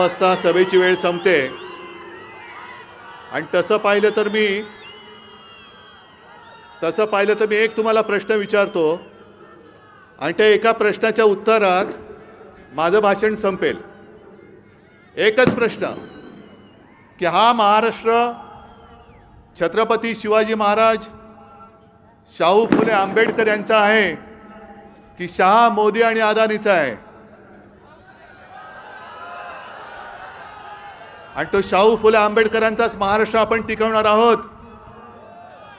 वाजता सभेची वेळ संपते. आणि तसं पाहिलं तर मी तसं पाहिलं तर मी एक तुम्हाला प्रश्न विचारतो. आणि त्या एका प्रश्नाच्या उत्तरात माझं भाषण संपेल. एकच प्रश्न की हा महाराष्ट्र छत्रपती शिवाजी महाराज शाहू फुले आंबेडकर यांचा आहे की शहा मोदी आणि अदानीचा आहे? आणि तो शाहू फुले आंबेडकरांचाच महाराष्ट्र आपण टिकवणार आहोत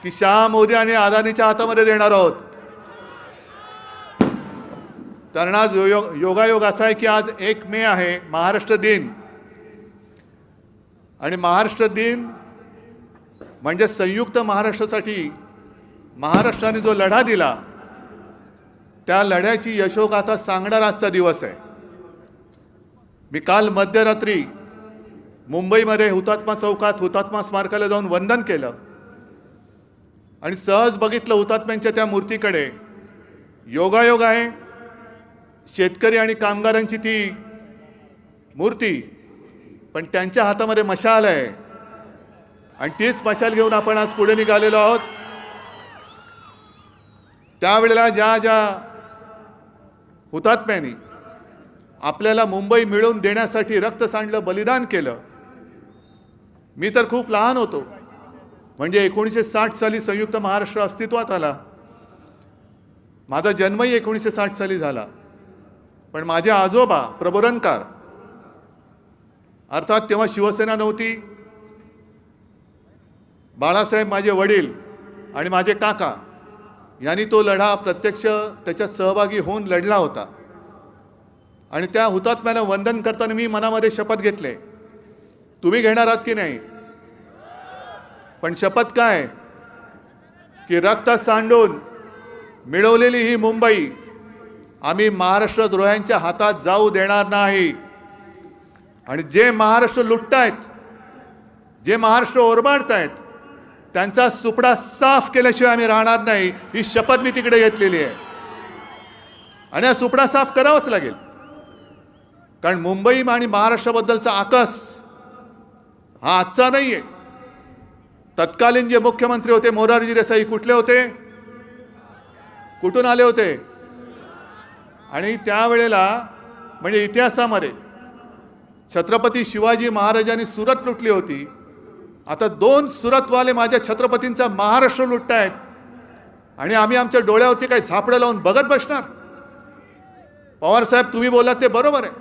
की शहा मोदी आणि अदानीच्या हातामध्ये देणार आहोत. कारण आज यो योगायोग असा आहे की आज एक मे आहे महाराष्ट्र दिन. आणि महाराष्ट्र दिन म्हणजे संयुक्त महाराष्ट्रासाठी महाराष्ट्राने जो लढा दिला त्या लढ्याची यशोगाथा सांगणारा आजचा दिवस आहे. मी काल मध्यरात्री मुंबईमध्ये हुतात्मा चौकात हुतात्मा स्मारकाला जाऊन वंदन केलं. आणि सहज बघितलं हुतात्म्यांच्या त्या मूर्तीकडे. योगायोग आहे. शेतकरी आणि कामगारांची ती मूर्ती. पण त्यांच्या हातामध्ये मशाल आहे. आणि तीच मशाल घेऊन आपण आज पुढे निघालेलो आहोत. त्यावेळेला ज्या ज्या हुतात्म्यांनी आपल्याला मुंबई मिळवून देण्यासाठी रक्त सांडलं बलिदान केलं मी तर खूप लहान होतो. म्हणजे एकोणीसशे साठ साली संयुक्त महाराष्ट्र अस्तित्वात आला. माझा जन्मही एकोणीसशे साठ साली झाला. पण माझे आजोबा प्रबोधनकार अर्थात तेव्हा शिवसेना नव्हती बाळासाहेब माझे वडील आणि माझे काका यांनी तो लढा प्रत्यक्ष त्याच्यात सहभागी होऊन लढला होता. आणि त्या हुतात्म्यानं वंदन करताना मी मनामध्ये शपथ घेतले. तुम्ही घेणार आहात की नाही? पण शपथ काय? की रक्त सांडून मिळवलेली ही मुंबई आम्ही महाराष्ट्र द्रोह्यांच्या हातात जाऊ देणार नाही. आणि जे महाराष्ट्र लुटतायत जे महाराष्ट्र ओरबाडतायत त्यांचा सुपडा साफ केल्याशिवाय आम्ही राहणार नाही ही शपथ मी तिकडे घेतलेली आहे. आणि हा सुपडा साफ करावाच लागेल. कारण मुंबई आणि महाराष्ट्राबद्दलचा आकस हा आजचा नाही आहे तत्कालीन जे मुख्यमंत्री होते मोरारजी देसाई कुठले होते? कुठून आले होते? आणि त्यावेळेला म्हणजे इतिहासामध्ये छत्रपती शिवाजी महाराजांनी सुरत लुटली होती. आता दोन सुरतवाले माझ्या छत्रपतींचा महाराष्ट्र लुटतायत. आणि आम्ही आमच्या डोळ्यावरती काही झापडं लावून बघत बसणार? पवार साहेब तुम्ही बोलात ते बरोबर आहे.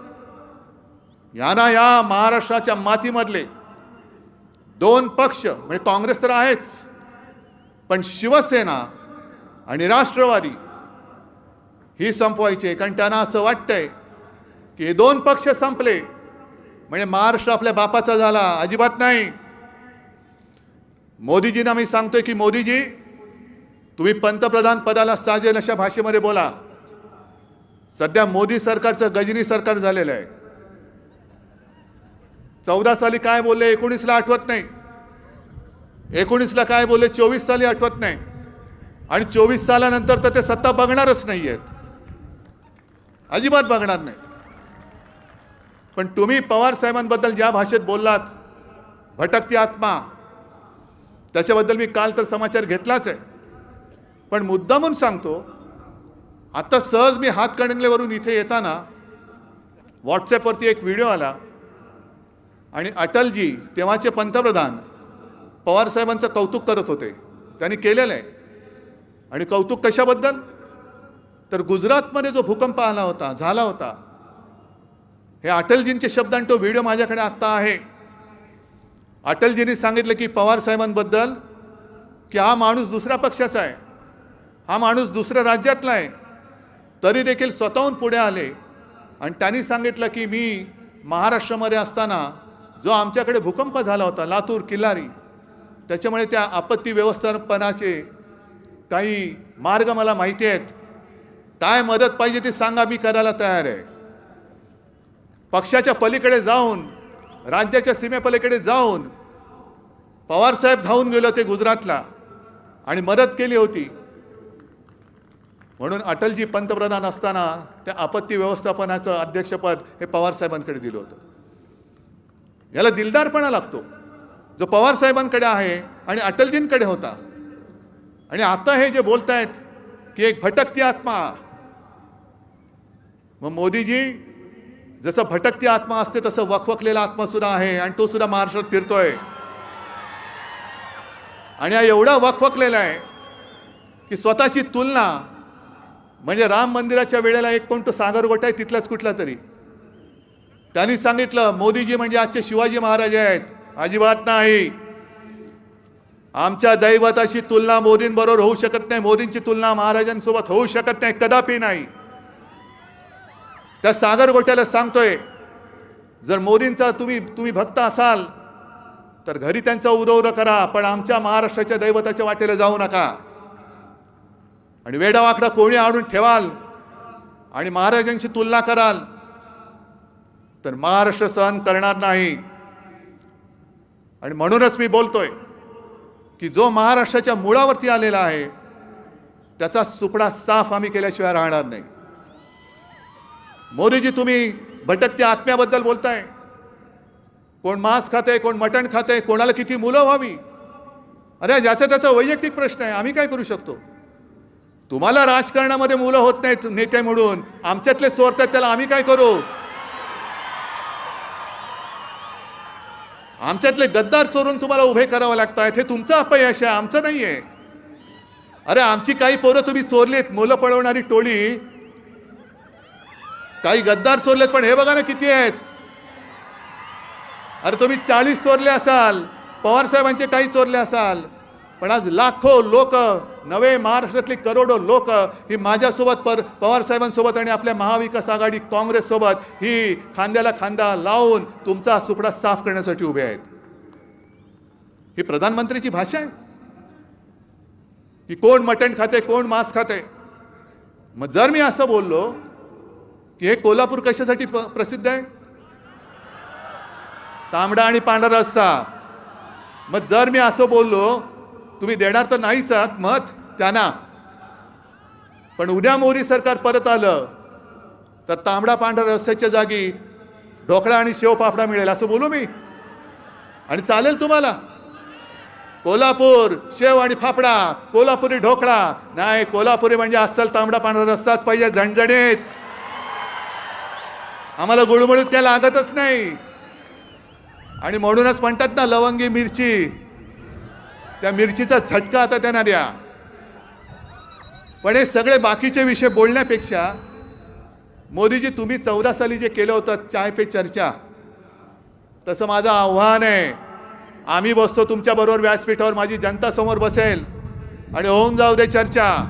या ना या महाराष्ट्राच्या मातीमधले दोन पक्ष म्हणजे काँग्रेस तर आहेच पण शिवसेना आणि राष्ट्रवादी ही संपवायची आहे. कारण त्यांना असं वाटतंय की हे दोन पक्ष संपले म्हणजे महाराष्ट्र आपल्या बापाचा झाला अजिबात नाही. मोदीजींना मी सांगतोय की मोदीजी तुम्ही पंतप्रधान पदाला साजेल अशा भाषेमध्ये बोला. सध्या मोदी सरकारचं गजनी सरकार झालेलं आहे. चौदा साली काय बोलले एकोणीसला आठवत नाही. एकोणीसला काय बोलले चोवीस साली आठवत नाही. आणि चोवीस सालानंतर तर ते सत्ता बघणारच नाही आहेत अजिबात बघणार नाही. पण तुम्ही पवार साहेबांबद्दल ज्या भाषेत बोललात भटकती आत्मा त्याच्याबद्दल मी काल तर समाचार घेतलाच आहे. पण मुद्दामून सांगतो आता सहज मी हातकणंगलेवरून इथे येताना व्हॉट्सॲपवरती एक व्हिडिओ आला. आणि अटलजी तेव्हाचे पंतप्रधान पवारसाहेबांचं कौतुक करत होते. त्यांनी केलेलं आहे. आणि कौतुक कशाबद्दल? तर गुजरातमध्ये जो भूकंप आला होता झाला होता हे अटलजींचे शब्द आणि तो व्हिडिओ माझ्याकडे आत्ता आहे. अटलजींनी सांगितलं की पवार साहेबांबद्दल की हा माणूस दुसऱ्या पक्षाचा आहे. हा माणूस दुसऱ्या राज्यातला आहे. तरी देखील स्वतःहून पुढे आले. आणि त्यांनी सांगितलं की मी महाराष्ट्रामध्ये असताना जो आमच्याकडे भूकंप झाला होता लातूर किल्लारी त्याच्यामुळे त्या आपत्ती व्यवस्थापनाचे काही मार्ग मला माहिती आहेत. काय मदत पाहिजे ती सांगा मी करायला तयार आहे. पक्षाच्या पलीकडे जाऊन राज्याच्या सीमेपलीकडे जाऊन पवारसाहेब धावून गेले होते गुजरातला आणि मदत केली होती. म्हणून अटलजी पंतप्रधान असताना त्या आपत्ती व्यवस्थापनाचं अध्यक्षपद हे पवारसाहेबांकडे दिलं होतं. याला दिलदारपणा लागतो. जो पवार साहेबांकडे आहे आणि अटलजींकडे होता. आणि आता हे जे बोलतायत की एक भटकती आत्मा. मग मोदीजी जसं भटकती आत्मा असते तसं वखवकलेला आत्मा सुद्धा आहे आणि तो सुद्धा महाराष्ट्रात फिरतोय. आणि हा एवढा वखवकलेला आहे की स्वतःची तुलना म्हणजे राम मंदिराच्या वेळेला एक कोण तो सागर गोटा आहे तिथलाच कुठला तरी. त्यांनी सांगितलं मोदीजी म्हणजे आजचे शिवाजी महाराज आहेत. अजिबात नाही. आमच्या दैवताची तुलना मोदींबरोबर होऊ शकत नाही. मोदींची तुलना महाराजांसोबत होऊ शकत नाही कदापि नाही. त्या सागर गोट्याला सांगतोय जर मोदींचा तुम्ही तुम्ही भक्त असाल तर घरी त्यांचा उदौर करा पण आमच्या महाराष्ट्राच्या दैवताच्या वाटेला जाऊ नका. आणि वेडावाकडा कोणी आणून ठेवाल आणि महाराजांची तुलना कराल तर महाराष्ट्र सहन करणार नाही. आणि म्हणूनच मी बोलतोय की जो महाराष्ट्राच्या मुळावरती आलेला आहे त्याचा सुपडा साफ आम्ही केल्याशिवाय राहणार नाही. मोदीजी तुम्ही भटकत्या आत्म्याबद्दल बोलताय. कोण मांस खाते कोण मटण खाते कोणाला किती मुलं व्हावी? अरे ज्याचा त्याचा वैयक्तिक प्रश्न आहे. आम्ही काय करू शकतो? तुम्हाला राजकारणामध्ये मुलं होत नाहीत नेते म्हणून. आमच्यातले चोरतात त्याला आम्ही काय करू? आमच्यातले गद्दार चोरून तुम्हाला उभे करावं लागत आहेत हे तुमचं अपयश आहे आमचं नाही आहे अरे आमची काही पोरं तुम्ही चोरलीत मुलं पळवणारी टोळी. काही गद्दार चोरलेत पण हे बघा ना किती आहेत. अरे तुम्ही चाळीस चोरले असाल पवार साहेबांचे काही चोरले असाल. पण आज लाखो लोक नवे महाराष्ट्रातली करोडो लोक ही माझ्यासोबत पर पवार साहेबांसोबत आणि आपल्या महाविकास आघाडी काँग्रेससोबत ही खांद्याला खांदा लावून तुमचा सुपडा साफ करण्यासाठी उभे आहेत. ही प्रधानमंत्रीची भाषा आहे. की कोण मटण खाते कोण मांस खाते? मग जर मी असं बोललो की हे कोल्हापूर कशासाठी प- प्रसिद्ध आहे? तांबडा आणि पांढरा रस्सा. मग जर मी असं बोललो तुम्ही देणार तर नाहीच आहात मत त्यांना. पण उद्या मोरी सरकार परत आलं तर तांबडा पांढरा रस्त्याच्या जागी ढोकळा आणि शेवपापडा मिळेल असं बोलू मी. आणि चालेल तुम्हाला. कोल्हापूर शेव आणि फाफडा कोल्हापुरी ढोकळा. नाही कोल्हापुरी म्हणजे अस्सल तांबडा पांढरा रस्ताच पाहिजे झणझणीत. आम्हाला गुळमुळीत काय लागतच नाही. आणि म्हणूनच म्हणतात ना लवंगी मिरची त्या मिरचीचा झटका आता त्यांना द्या. पण हे सगळे बाकीचे विषय बोलण्यापेक्षा मोदीजी तुम्ही चौदा साली जे केलं होतं चाय पे चर्चा तसं माझं आव्हान आहे. आम्ही बसतो तुमच्याबरोबर व्यासपीठावर माझी जनता समोर बसेल. आणि होऊन जाऊ दे चर्चा.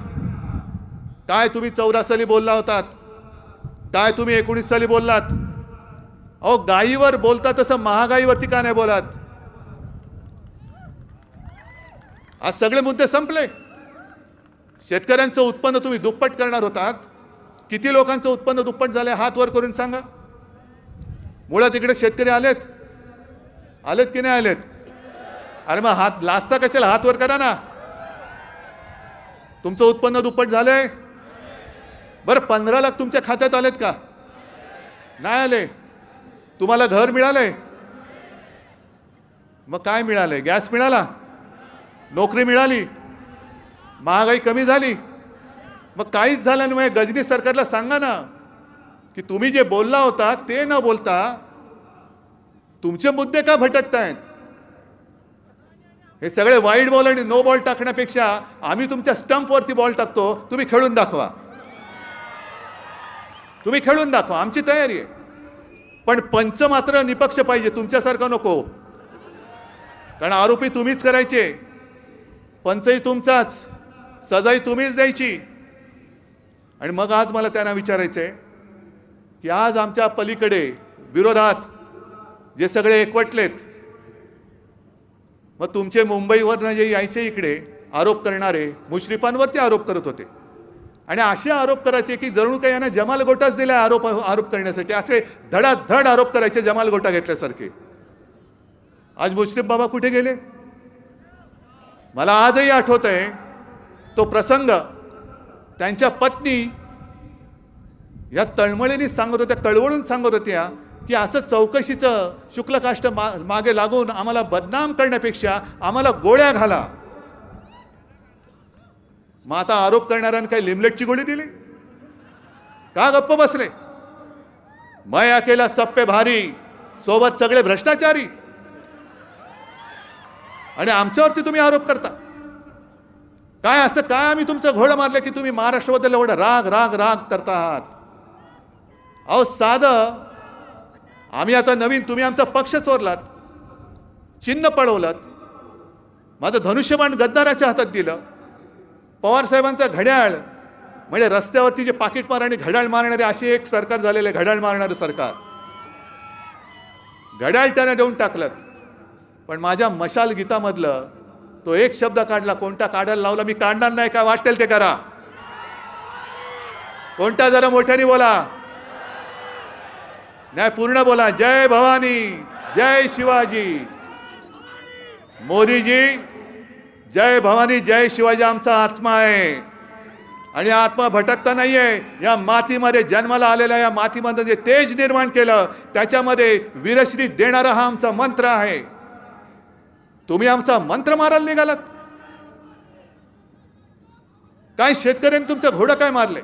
काय तुम्ही चौदा साली बोलला होतात? काय तुम्ही एकोणीस साली बोललात? अहो गाईवर बोलता तसं महागाईवरती का नाही बोलात? आज सगळे मुद्दे संपले. शेतकऱ्यांचं उत्पन्न तुम्ही दुप्पट करणार होतात. किती लोकांचं उत्पन्न दुप्पट झालं हात वर करून सांगा. मुळात इकडे शेतकरी आलेत. आलेत की नाही आलेत? अरे मग हात लाजता कशाला? हात वर करा ना. तुमचं उत्पन्न दुप्पट झालंय. बरं पंधरा लाख तुमच्या खात्यात आलेत का? नाही आले. तुम्हाला घर मिळालंय? मग काय मिळालंय? गॅस मिळाला? नोकरी मिळाली महागाई कमी झाली मग काहीच झालं नाही. मग गजनी सरकारला सांगा ना की तुम्ही जे बोलला होता ते न बोलता तुमचे मुद्दे का भटकतायत? हे सगळे वाईट बॉल आणि नो बॉल टाकण्यापेक्षा आम्ही तुमच्या स्टंपवरती बॉल टाकतो तुम्ही खेळून दाखवा. तुम्ही खेळून दाखवा आमची तयारी आहे. पण पंच मात्र निपक्ष पाहिजे तुमच्यासारखं नको. कारण आरोपी तुम्हीच करायचे. पंचही तुमचाच सजाई तुम्हीच द्यायची. आणि मग आज मला त्यांना विचारायचं आहे की आज आमच्या पलीकडे विरोधात जे सगळे एकवटलेत मग तुमचे मुंबईवरनं जे यायचे इकडे आरोप करणारे मुश्रीफांवरती आरोप करत होते. आणि असे आरोप करायचे की जणू काही यांना जमाल गोटाच दिला आरोप आरोप करण्यासाठी असे धडाधड आरोप करायचे जमाल गोटा घेतल्यासारखे. आज मुश्रीफ बाबा कुठे गेले? मला आजही आठवत आहे तो प्रसंग त्यांच्या पत्नी या तळमळीने सांगत होत्या कळवळून सांगत होत्या की असं चौकशीचं शुक्लकाष्ट मा मागे लागून आम्हाला बदनाम करण्यापेक्षा आम्हाला गोळ्या घाला. मग आता आरोप करणाऱ्यांनी काही लिमलेटची गोळी दिली? का गप्प बसले? मैं अकेला सप्पे भारी सोबत सगळे भ्रष्टाचारी. आणि आमच्यावरती तुम्ही आरोप करता. काय असं काय आम्ही तुमचं घोडं मारलं की तुम्ही महाराष्ट्राबद्दल एवढं राग राग राग करता आहात अहो साधं आम्ही आता नवीन तुम्ही आमचा पक्ष चोरलात चिन्ह पळवलात माझं धनुष्यबाण गद्दाराच्या हातात दिलं पवारसाहेबांचा घड्याळ म्हणजे रस्त्यावरती जे पाकिट मार आणि घड्याळ मारणारे असे एक सरकार झालेले घड्याळ मारणारं सरकार. घड्याळ त्यानं देऊन टाकलं पण माझ्या मशाल गीतामधलं तो एक शब्द काढला कोणता काढायला लावला मी काढणार नाही काय वाटेल ते करा. कोणता जरा मोठ्याने बोला. नाही पूर्ण बोला. जय भवानी जय शिवाजी. मोदीजी जय भवानी जय शिवाजी आमचा आत्मा आहे. आणि आत्मा भटकता नाहीये. या मातीमध्ये जन्माला आलेल्या या मातीमध्ये जे तेज निर्माण केलं त्याच्यामध्ये वीरश्री देणारा हा आमचा मंत्र आहे. तुम्ही आमचा मंत्र मारायला निघालात. काय शेतकऱ्यांनी तुमचं घोडं काय मारले?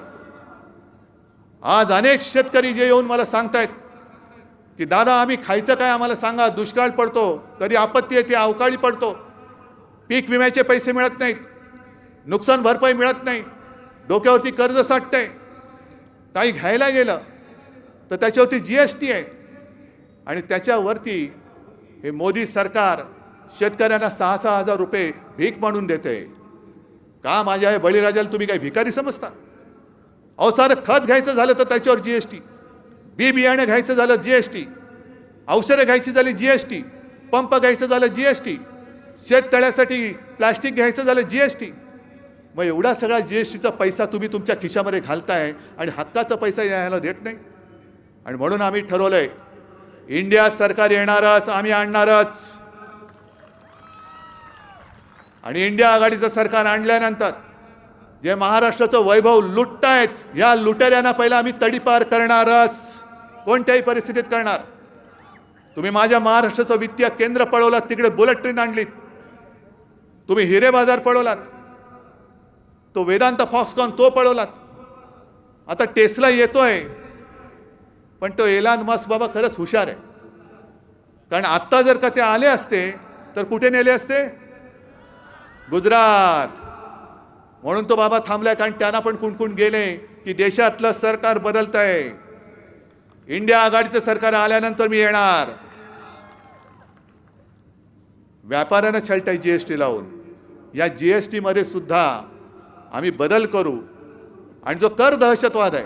आज अनेक शेतकरी जे येऊन मला सांगतायत की दादा आम्ही खायचं काय? आम्हाला सांगा दुष्काळ पडतो कधी आपत्ती येते अवकाळी पडतो. पीक विम्याचे पैसे मिळत नाहीत नुकसान भरपाई मिळत नाही डोक्यावरती कर्ज साठतंय. काही घ्यायला गेलं तर त्याच्यावरती जी एस टी आहे. आणि त्याच्यावरती हे मोदी सरकार शेतकऱ्यांना सहा सहा हजार रुपये भीक म्हणून देते. का माझ्या हे बळीराजाला तुम्ही काही भिकारी समजता? अहो सारं खत घ्यायचं झालं तर त्याच्यावर जी एस टी बी बियाणं घ्यायचं झालं जी एस टी औषधं घ्यायची झाली जी एस टी पंप घ्यायचं झालं जी एस टी शेततळ्यासाठी प्लास्टिक घ्यायचं झालं जी एस टी मग एवढा सगळा जी एस टीचा पैसा तुम्ही तुमच्या खिशामध्ये घालताय आणि हक्काचा पैसा यायला देत नाही. आणि म्हणून आम्ही ठरवलं आहे इंडिया सरकार येणारच आम्ही आणणारच. आणि इंडिया आघाडीचं सरकार आणल्यानंतर जे महाराष्ट्राचं वैभव लुटतायत या लुटेऱ्यांना पहिला आम्ही तडीपार करणारच. कोणत्याही परिस्थितीत करणार. तुम्ही माझ्या महाराष्ट्राचं वित्तीय केंद्र पळवलात तिकडे बुलेट ट्रेन आणली तुम्ही हिरे बाजार पळवलात. तो वेदांत फॉक्सकॉन तो पळवलात. आता टेस्ला येतोय पण तो एलान मस्क बाबा खरंच हुशार आहे. कारण आत्ता जर का ते आले असते तर कुठे नेले असते? गुजरात. म्हणून तो बाबा थांबलाय कारण त्यांना पण कुणकुण गेले की देशातलं सरकार बदलत आहे इंडिया आघाडीचं सरकार आल्यानंतर मी येणार. व्यापाऱ्यांना छलटाय जी एस टी लावून. या जी एस टीमध्ये सुद्धा आम्ही बदल करू. आणि जो कर दहशतवाद आहे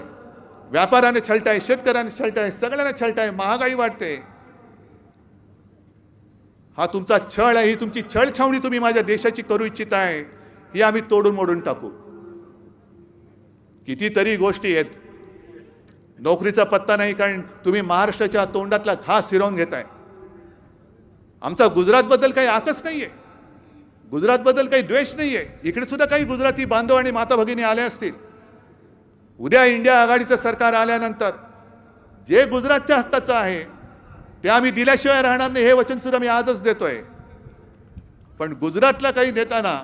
व्यापाराने छलटाय शेतकऱ्याने छलटाय सगळ्यांना छलटाय महागाई वाढते. हा तुमचा छळ आहे ही तुमची छळ छावणी तुम्ही माझ्या देशाची करू इच्छित आहे ही आम्ही तोडून मोडून टाकू. कितीतरी गोष्टी आहेत. नोकरीचा पत्ता नाही कारण तुम्ही महाराष्ट्राच्या तोंडातला घास हिरवून घेताय. आमचा गुजरातबद्दल काही आकच आहे गुजरातबद्दल काही द्वेष नाही आहे इकडे सुद्धा काही गुजराती बांधव आणि माता भगिनी आले असतील. उद्या इंडिया आघाडीचं सरकार आल्यानंतर जे गुजरातच्या हक्काचं आहे ते आम्ही दिल्याशिवाय राहणार नाही हे वचन सुद्धा मी आजच देतोय. पण गुजरातला काही देताना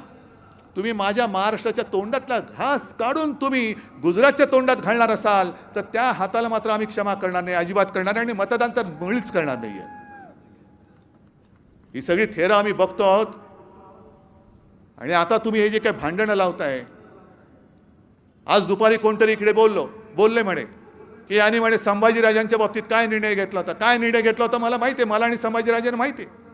तुम्ही माझ्या महाराष्ट्राच्या तोंडातला घास काढून तुम्ही गुजरातच्या तोंडात घालणार असाल तर त्या हाताला मात्र आम्ही क्षमा करणार नाही अजिबात करणार नाही आणि मतदान तर मुळीच करणार नाही ही सगळी थेरं आम्ही बघतो आहोत. आणि आता तुम्ही हे जे काही भांडणं लावताय आज दुपारी कोणतरी इकडे बोललो बोलले म्हणे. की यांनी म्हणे संभाजीराजांच्या बाबतीत काय निर्णय घेतला होता? काय निर्णय घेतला होता मला माहिती आहे मला आणि संभाजीराजांना माहिती आहे.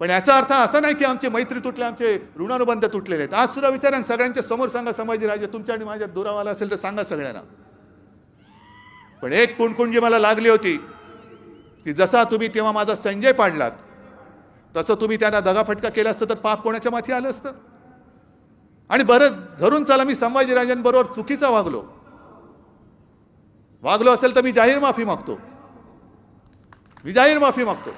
पण याचा अर्थ असा नाही की आमचे मैत्री तुटले आमचे ऋणानुबंध तुटलेले आहेत. आज सुद्धा विचारा सगळ्यांच्या समोर सांगा संभाजीराजे तुमच्या आणि माझ्या दुरावाला असेल तर सांगा सगळ्यांना. पण एक कुणकुण जी मला लागली होती की जसा तुम्ही तेव्हा माझा संजय पाडलात तसं तुम्ही त्यांना दगाफटका केला असतं तर पाप कोणाच्या माथी आलं असतं? आणि बरं धरून चला मी संभाजीराजांबरोबर चुकीचा वागलो. वागलो असेल तर मी जाहीर माफी मागतो. मी जाहीर माफी मागतो.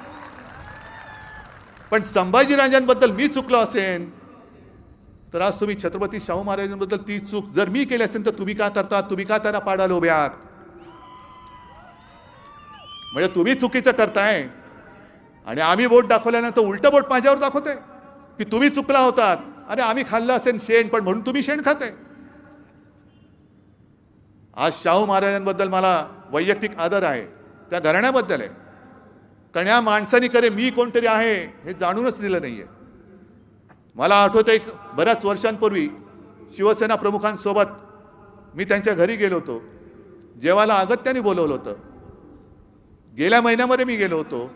पण संभाजी राजांबद्दल मी चुकलो असेल तर आज तुम्ही छत्रपती शाहू महाराजांबद्दल ती चूक जर मी केली असेल तर तुम्ही का करता तुम्ही का त्यांना पाडायला उभ्या म्हणजे तुम्ही चुकीचं करताय. आणि आम्ही बोट दाखवल्यानंतर उलटं बोट माझ्यावर दाखवतंय? की तुम्ही चुकला होतात. अरे आम्ही खाल्लं असेल शेण पण म्हणून तुम्ही शेण खाताय. आज शाहू महाराजांबद्दल मला वैयक्तिक आदर आहे. त्या घराण्याबद्दल आहे. कारण या माणसाने करे मी कोणतरी आहे हे जाणूनच दिलं नाही आहे मला आठवतं एक बऱ्याच वर्षांपूर्वी शिवसेना प्रमुखांसोबत मी त्यांच्या घरी गेलो होतो. जेवायला अगत्याने बोलवलं होतं. गेल्या महिन्यामध्ये मी गेलो होतो.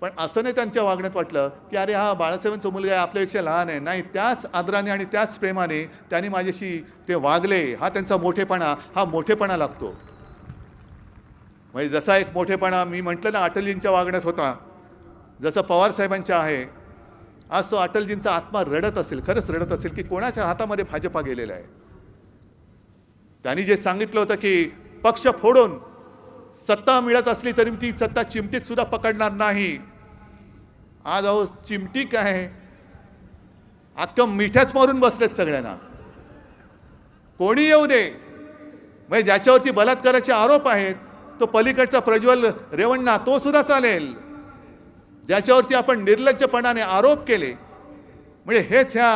पण असं नाही त्यांच्या वागण्यात वाटलं की अरे हा बाळासाहेबांचा मुलगा आहे आपल्यापेक्षा लहान आहे. नाही त्याच आदराने आणि त्याच प्रेमाने त्यांनी माझ्याशी ते वागले. हा त्यांचा मोठेपणा हा मोठेपणा लागतो. म्हणजे जसा एक मोठेपणा मी म्हटलं ना अटलजींच्या वागण्यात होता. जसं पवारसाहेबांच्या आहे आज तो अटलजींचा आत्मा रडत असेल खरंच रडत असेल की कोणाच्या हातामध्ये भाजपा गेलेला आहे? त्यांनी जे सांगितलं होतं की पक्ष फोडून सत्ता मिळत असली तरी ती सत्ता चिमटीत सुद्धा पकडणार नाही. आज अहो चिमटी काय अख्खं मिठ्याच मारून बसलेत सगळ्यांना. कोणी येऊ दे? म्हणजे ज्याच्यावरती बलात्काराचे आरोप आहेत तो पलीकडचा प्रज्वल रेवण्णा तो सुद्धा चालेल. ज्याच्यावरती आपण निर्लज्जपणाने आरोप केले म्हणजे हेच ह्या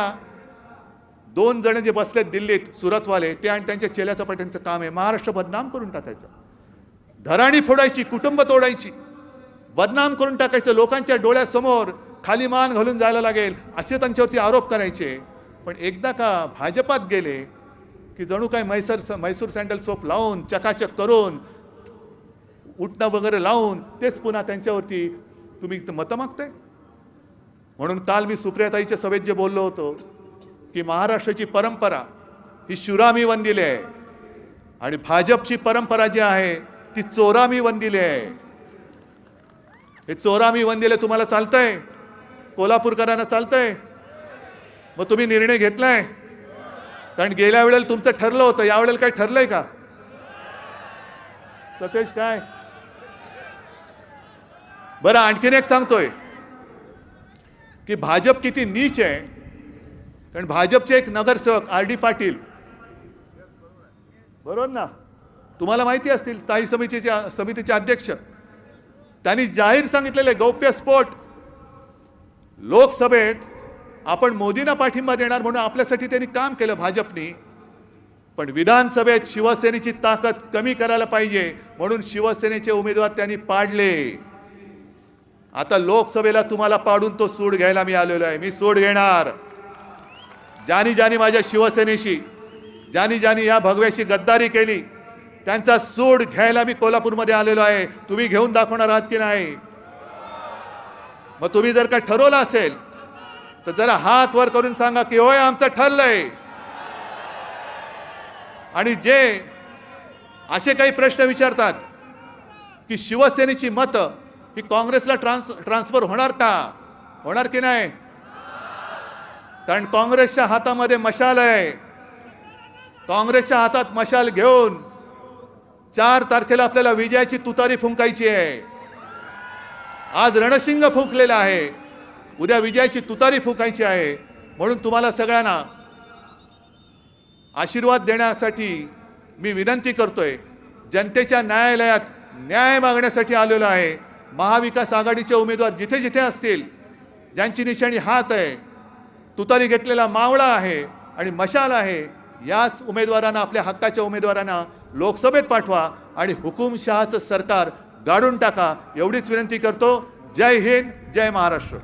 दोन जण जे बसलेत दिल्लीत सुरतवाले ते आणि त्यांच्या चेल्याचं चपाट्यांचं काम आहे. महाराष्ट्र बदनाम करून टाकायचं. धराणी फोडायची कुटुंब तोडायची बदनाम करून टाकायचं लोकांच्या डोळ्यासमोर खाली मान घालून जायला लागेल असे त्यांच्यावरती आरोप करायचे. पण एकदा का भाजपात गेले की जणू काय मैसूर मैसूर सँडल सोप लावून चकाचक करून उठणं वगैरे लावून तेच पुन्हा त्यांच्यावरती तुम्ही मतं मागताय? म्हणून काल मी सुप्रियाताईच्या सभेत जे बोललो होतो की महाराष्ट्राची परंपरा ही शिवरामी वंदिली आहे. आणि भाजपची परंपरा जी आहे ती चोरामी वंदिले आहे. हे चोरामी वंदिले तुम्हाला चालतंय. कोल्हापूरकरांना चालतंय. मग तुम्ही निर्णय घेतलाय. कारण गेल्या वेळेला तुमचं ठरलं होतं. यावेळेला काय ठरलंय का? सतेश काय? बरं आणखीन एक सांगतोय. की भाजप किती नीच आहे. कारण भाजपचे एक नगरसेवक आर डी पाटील. बरोबर ना? तुम्हाला माहिती असतील स्थायी समितीच्या समितीचे अध्यक्ष. त्यांनी जाहीर सांगितलेले गौप्य स्फोट लोकसभेत आपण मोदींना पाठिंबा देणार म्हणून आपल्यासाठी त्यांनी काम केलं भाजपनी. पण विधानसभेत शिवसेनेची ताकद कमी करायला पाहिजे म्हणून शिवसेनेचे उमेदवार त्यांनी पाडले. आता लोकसभेला तुम्हाला पाडून तो सूड घ्यायला मी आलेलो आहे. मी सूड घेणार. ज्यानी ज्यानी माझ्या शिवसेनेशी ज्यानी ज्यानी या भगव्याशी गद्दारी केली. त्यांचा सूड घ्यायला मी कोल्हापूरमध्ये आलेलो आहे. तुम्ही घेऊन दाखवणार आहात की नाही? मग तुम्ही जर का ठरवलं असेल तर जरा हात वर करून सांगा की होय आमचं ठरलंय. आणि जे असे काही प्रश्न विचारतात की शिवसेनेची मतं ही काँग्रेसला ट्रान्स ट्रान्सफर होणार का? होणार की नाही? कारण काँग्रेसच्या हातामध्ये मशाल आहे. काँग्रेसच्या हातात मशाल घेऊन चार तारखेला आपल्याला विजयाची तुतारी फुंकायची आहे. आज रणशिंग फुंकलेला आहे. उद्या विजयाची तुतारी फुंकायची आहे. म्हणून तुम्हाला सगळ्यांना आशीर्वाद देण्यासाठी मी विनंती करतोय. जनतेच्या न्यायालयात न्याय मागण्यासाठी आलेलो आहे. महाविकास आघाडीचे उमेदवार जिथे जिथे असतील ज्यांची निशाणी हात आहे तुतारी घेतलेला मावळा आहे आणि मशाल आहे याच उमेदवारांना आपल्या हक्काच्या उमेदवारांना लोकसभेत पाठवा आणि हुकुमशहाचं सरकार गाडून टाका एवढीच विनंती करतो. जय हिंद जय महाराष्ट्र.